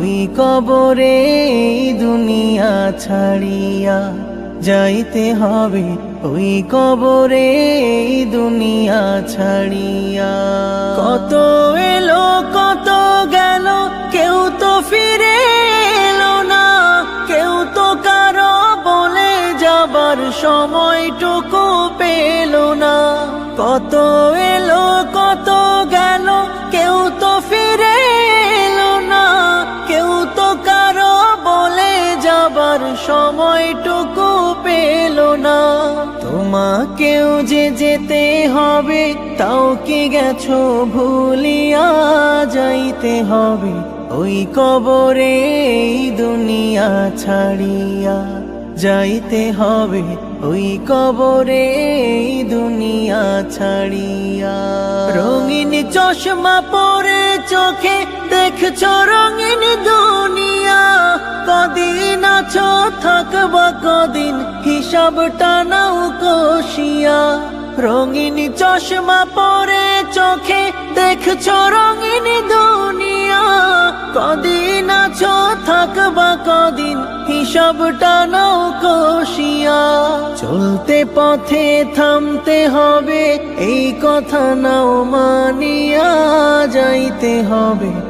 ওই কবরে দুনিয়া ছাড়িয়া যাইতে হবে। ওই কবরে দুনিয়া ছাড়িয়া। কত এলো, কত গেল, কেউ তো ফিরে এলো না। কেউ তো কারও বলে যাবার সময়টুকু পেল না। কত এলো, কত তোমাকেও যে যেতে হবে, তাও কি গেছো ভুলিয়া যাইতে হবে? ওই কবরে দুনিয়া ছাড়িয়া যাইতে হবে। ওই কবরে দুনিয়া ছাড়িয়া। রঙিন চশমা পরে চোখে দেখছ রঙিন দুনিয়া, কদিন আছো, থাকবা কদিন? হিসাবটা নাও কষিয়া। রঙিন চশমা পরে চোখে দেখছ রঙিন দুনিয়া। কদিন আছো, থাকবা কদিন? হিসাবটা নাও কষিয়া। চলতে পথে থামতে হবে, এই কথা নাও মানিয়া যাইতে হবে।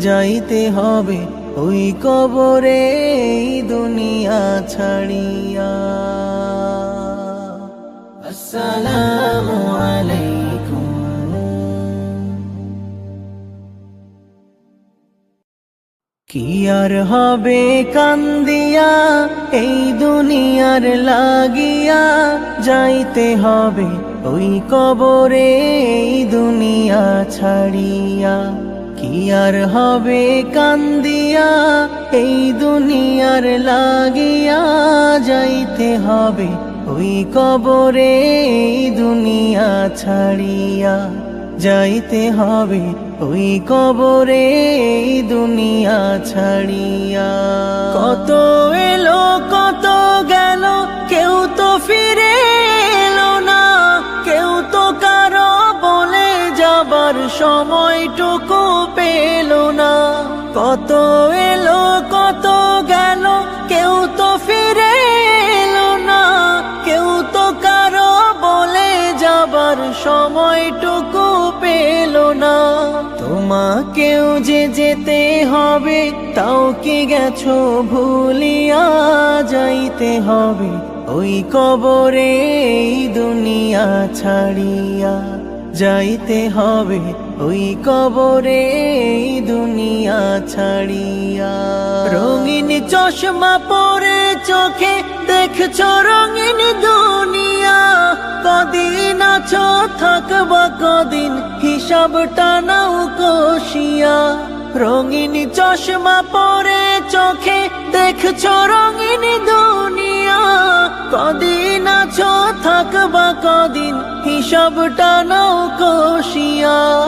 যাইতে হবে ওই কবরে দুনিয়া ছাড়িয়া। আসসালামু আলাইকুম। কি আর হবে কান্দিয়া, এই দুনিয়ার লাগিয়া? যাইতে হবে ওই কবরে, এই দুনিয়া ছাড়িয়া। কি আর হবে কান্দিয়া? এই দুনিয়ার লাগিয়া যাইতে হবে। ওই কবরে এই দুনিয়া ছাড়িয়া যাইতে হবে। ওই কবরে এই দুনিয়া ছাড়িয়া। কত এলো, কত গেল সময়টুকু পেল না। কত এলো, কত গেল, কেউ তো ফিরে এলো না। কেউ তো কারও বলে যাবার সময়টুকু পেল না। তোমাকেও যে যেতে হবে, তাও কি গেছো ভুলিয়া যাইতে হবে। ওই কবরে দুনিয়া ছাড়িয়া যাইতে হবে ওই কবরে দুনিয়া ছাড়িয়া। রঙিন চশমা পরে চোখে দেখছ রঙিন দুনিয়া। কদিন আছো, থাকবা কদিন, হিসাবটা নাও কষিয়া। রঙিন চশমা পরে চোখে দেখছ রঙিন দুনিয়া। কদিন আছো, থাকবা কদিন হিসাবটা নাও কষিয়া।